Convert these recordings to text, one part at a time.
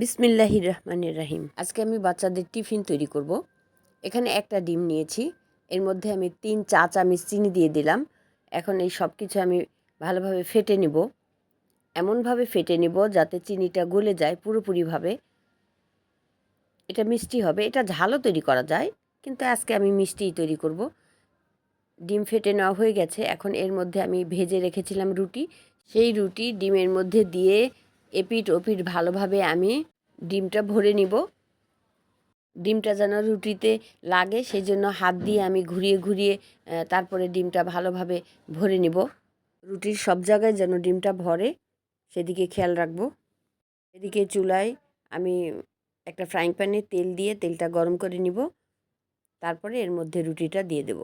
বিসমিল্লাহির রহমানির রাহিম। আজকে আমি বাচ্চাদের টিফিন তৈরি করব। এখানে একটা ডিম নিয়েছি। এর মধ্যে আমি তিন চা চামচ চিনি দিয়ে দিলাম। এখন এই সব কিছু আমি ভালোভাবে ফেটে নিব। এমনভাবে ফেটে নিব যাতে চিনিটা গলে যায় পুরোপুরিভাবে। এটা মিষ্টি হবে। এটা ঝালও তৈরি করা যায়, কিন্তু আজকে আমি মিষ্টিই তৈরি করব। ডিম ফেটে নেওয়া হয়ে গেছে। এখন এর মধ্যে আমি ভেজে রেখেছিলাম রুটি। সেই রুটি ডিমের মধ্যে দিয়ে এপিট ওপিট ভালোভাবে আমি ডিমটা ভরে নিব। ডিমটা যেন রুটিতে লাগে সেই জন্য হাত দিয়ে আমি ঘুরিয়ে ঘুরিয়ে তারপরে ডিমটা ভালোভাবে ভরে নিব। রুটির সব জায়গায় যেন ডিমটা ভরে, সেদিকে খেয়াল রাখব। এদিকে চুলায় আমি একটা ফ্রাইং প্যানে তেল দিয়ে তেলটা গরম করে নিব। তারপরে এর মধ্যে রুটিটা দিয়ে দেব।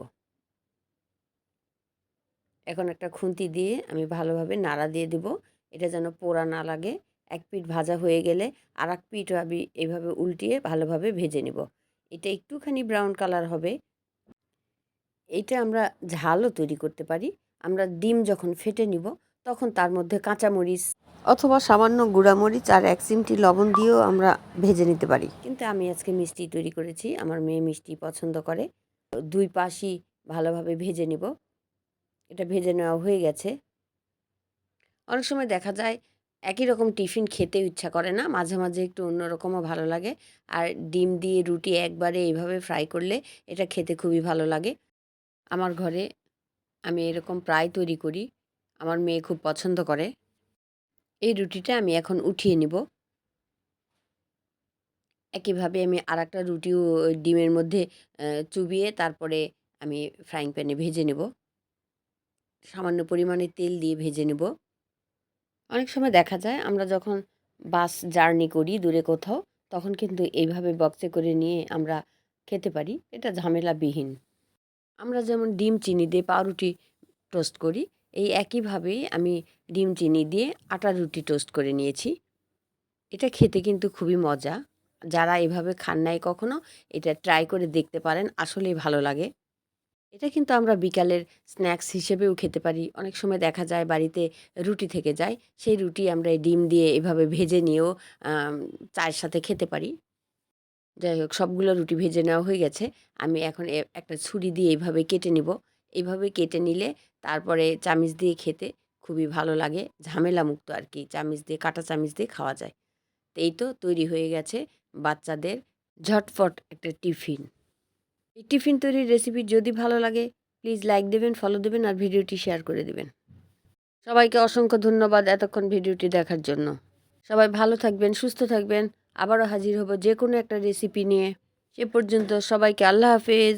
এখন একটা খুন্তি দিয়ে আমি ভালোভাবে নাড়া দিয়ে দেব। এটা যেন পোড়া না লাগে। এক পিঠ ভাজা হয়ে গেলে আর এক পিঠ আমি এইভাবে উল্টিয়ে ভালোভাবে ভেজে নেব। এটা একটুখানি ব্রাউন কালার হবে। এটা আমরা ঝালও তৈরি করতে পারি। আমরা ডিম যখন ফেটে নিব, তখন তার মধ্যে কাঁচামরিচ অথবা সামান্য গুঁড়ামরিচ আর এক চিমটি লবণ দিয়েও আমরা ভেজে নিতে পারি। কিন্তু আমি আজকে মিষ্টি তৈরি করেছি, আমার মেয়ে মিষ্টি পছন্দ করে। দুই পাশই ভালোভাবে ভেজে নিব। এটা ভেজে নেওয়া হয়ে গেছে। অনেক সময় দেখা যায় একই রকম টিফিন খেতে ইচ্ছা করে না। মাঝে মাঝে একটু অন্যরকমও ভালো লাগে। আর ডিম দিয়ে রুটি একবারে এইভাবে ফ্রাই করলে এটা খেতে খুবই ভালো লাগে। আমার ঘরে আমি এরকম প্রায় তৈরি করি। আমার মেয়ে খুব পছন্দ করে। এই রুটিটা আমি এখন উঠিয়ে নিব। একইভাবে আমি আর একটা রুটিও ডিমের মধ্যে চুবিয়ে তারপরে আমি ফ্রাইং প্যানে ভেজে নেব। সামান্য পরিমাণে তেল দিয়ে ভেজে নেব। অনেক সময় দেখা যায় আমরা যখন বাস জার্নি করি দূরে কোথাও, তখন কিন্তু এইভাবে বক্সে করে নিয়ে আমরা খেতে পারি। এটা ঝামেলাবিহীন। আমরা যেমন ডিম চিনি দিয়ে পাউরুটি টোস্ট করি, এই একইভাবেই আমি ডিম চিনি দিয়ে আটা রুটি টোস্ট করে নিয়েছি। এটা খেতে কিন্তু খুবই মজা। যারা এভাবে খান নাই কখনো, এটা ট্রাই করে দেখতে পারেন, আসলেই ভালো লাগে। এটা কিন্তু আমরা বিকালের স্ন্যাক্স হিসেবেও খেতে পারি। অনেক সময় দেখা যায় বাড়িতে রুটি থেকে যায়, সেই রুটি আমরা এই ডিম দিয়ে এভাবে ভেজে নিয়েও চায়ের সাথে খেতে পারি। যাই হোক, সবগুলো রুটি ভেজে নেওয়া হয়ে গেছে। আমি এখন একটা ছুরি দিয়ে এইভাবে কেটে নিব। এইভাবে কেটে নিলে তারপরে চামিচ দিয়ে খেতে খুবই ভালো লাগে। ঝামেলা মুক্ত আর কি, চামিচ দিয়ে, কাটা চামিচ দিয়ে খাওয়া যায়। তো এই তো তৈরি হয়ে গেছে বাচ্চাদের ঝটফট একটা টিফিন। এই টিফিন তৈরির রেসিপি যদি ভালো লাগে প্লিজ লাইক দেবেন ফলো দেবেন আর ভিডিওটি শেয়ার করে দেবেন। সবাইকে অসংখ্য ধন্যবাদ এতক্ষণ ভিডিওটি দেখার জন্য। সবাই ভালো থাকবেন, সুস্থ থাকবেন। আবারও হাজির হব যে কোনো একটা রেসিপি নিয়ে। সে পর্যন্ত সবাইকে আল্লাহ হাফেজ।